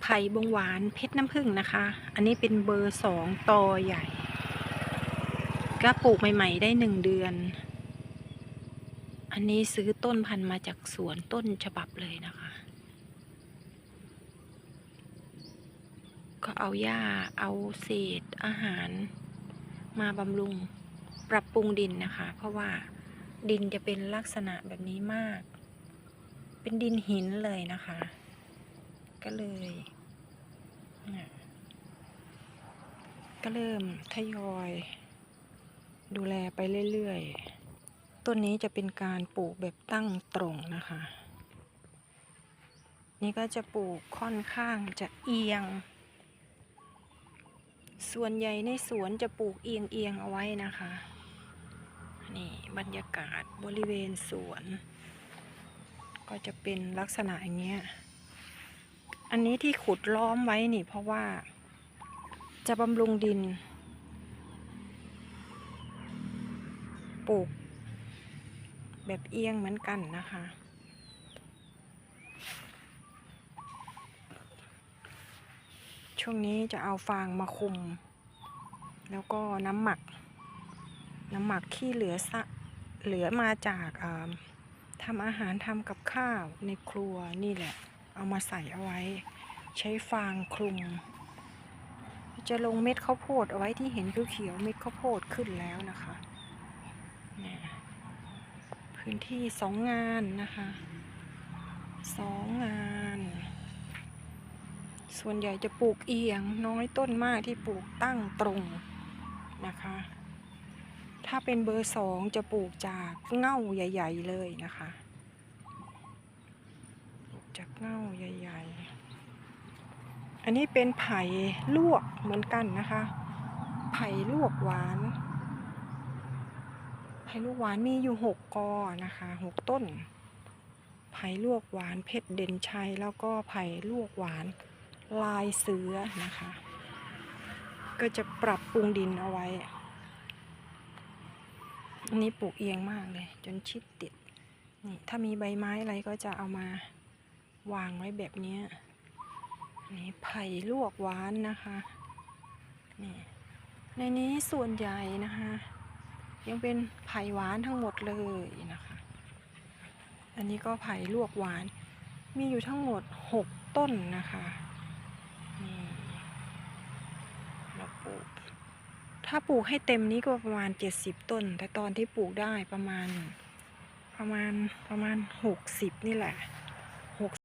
ไผ่บงหวานเพชรน้ำผึ้งนะคะ อันนี้เป็นเบอร์สองตอใหญ่ ก็ปลูกใหม่ ๆ ได้หนึ่งเดือน อันนี้ซื้อต้นพันธุ์มาจากสวนต้นฉบับเลยนะคะ ก็เอาหญ้าเอาเศษอาหารมาบำรุงปรับปรุงดินนะคะ เพราะว่าดินจะเป็นลักษณะแบบนี้มาก เป็นดินหินเลยนะคะ ก็เลยก็เริ่มทยอย ดูแลไปเรื่อยๆ ต้นนี้จะเป็นการปลูกแบบตั้งตรงนะคะ นี่ก็จะปลูกค่อนข้างจะเอียง ส่วนใหญ่ในสวนจะปลูกเอียงเอียงเอาไว้นะคะ นี่บรรยากาศบริเวณสวน ก็จะเป็นลักษณะอย่างเงี้ย อันนี้ที่ขุดล้อมไว้นี่เพราะว่า จะบำรุงดิน ปลูก แบบเอียงเหมือนกันนะคะ ช่วงนี้จะเอาฟางมาคุม แล้วก็น้ำหมัก น้ำหมักที่เหลือสะเหลือมาจากทำอาหารทำกับข้าวในครัวนี่แหละ เอามาใส่เอาไว้ ใช้ฟางคลุม จะลงเม็ดข้าวโพดเอาไว้ที่เห็นเขียวๆเม็ดข้าวโพดขึ้นแล้วนะคะเนี่ยพื้นที่สองงานนะคะสองงาน ส่วนใหญ่จะปลูกเอียงน้อยต้นมากที่ปลูกตั้งตรงนะคะ ถ้าเป็นเบอร์สองจะปลูกจากเง่าใหญ่ ๆ เลยนะคะ จากเง่าใหญ่ ๆ อันนี้เป็นไผ่ลวกเหมือนกันนะคะ ไผ่ลวกหวาน ไผ่ลวกหวานมีอยู่หกกอนะคะหกต้น ไผ่ลวกหวานเพชรเด่นชัยแล้วก็ไผ่ลวกหวานลายเสือนะคะ ก็จะปรับปรุงดินเอาไว้อันนี้ปลูกเอียงมากเลย จนชิดติด นี่ถ้ามีใบไม้อะไรก็จะเอามา วางไว้แบบนี้นี่ไผ่ลวกหวานนะคะนี่ในนี้ส่วนใหญ่นะคะ ยังเป็นไผ่หวานทั้งหมดเลยนะคะ อันนี้ก็ไผ่ลวกหวาน มีอยู่ทั้งหมดหกต้นนะคะนี่เราปลูกถ้าปลูกให้เต็มนี้ก็ประมาณเจ็ดสิบต้น แต่ตอนที่ปลูกได้ประมาณประมาณประมาณหกสิบนี่แหละ